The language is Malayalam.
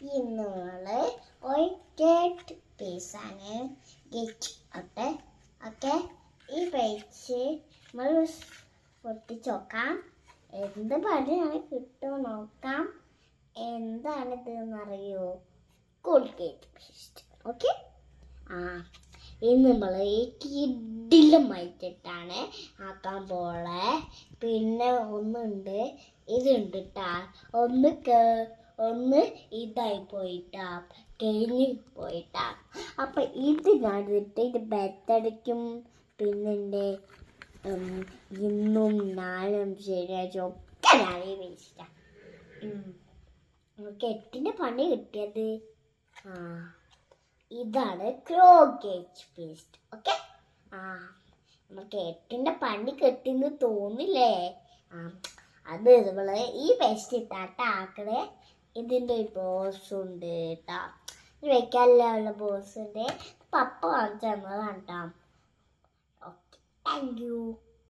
ഇന്ന് നമ്മൾ ഒരു ഗേറ്റ് പീസാണ് ഗേറ്റ് ഓക്കെ ഓക്കെ ഈ പേച്ച് നമ്മൾ പൊട്ടിച്ച് നോക്കാം എന്ത് പണിയാണ് കിട്ടുമോ നോക്കാം. എന്താണ് ഇത് അറിയോ കോൾഗേറ്റ് പേസ്റ്റ് ഓക്കെ ആ ഇന്ന് നമ്മൾ ഈ കിഡിലുമായിട്ടിട്ടാണ് ആക്കാൻ പോളെ പിന്നെ ഒന്നുണ്ട്. ഇതുണ്ട് കേട്ടാ ഒന്ന് കേ- ഒന്ന് ഇതായി പോയിട്ടാ കഴിഞ്ഞ് പോയിട്ടാ. അപ്പൊ ഇത് കണ്ടിട്ട് ഇത് ബെത്തടിക്കും. പിന്നെ ഇന്നും നാളും ശരിയാഴ്ച ഒക്കെ ഞാനേ വേസ്റ്റാ നമുക്ക് എട്ടിന്റെ പണി കിട്ടിയത്? ആ. ഇതാണ് ക്രോഗേജ് പേസ്റ്റ് ഓക്കെ? ആ. നമുക്ക് എട്ടിന്റെ പണി കെട്ടിന്ന് തോന്നില്ലേ? ആ. അത് നമ്മൾ ഈ പേസ്റ്റ് ഇട്ടാട്ട ആക്കണേ. ഇതിന്റെ ഒരു ബോസ് ഉണ്ട് കേട്ടോ ഇത് വെക്കാനുള്ള ബോസ് ഉണ്ട്. പപ്പ വാങ്ങിച്ചു തന്നതാണ് കേട്ടോ ഓക്കെ താങ്ക് യു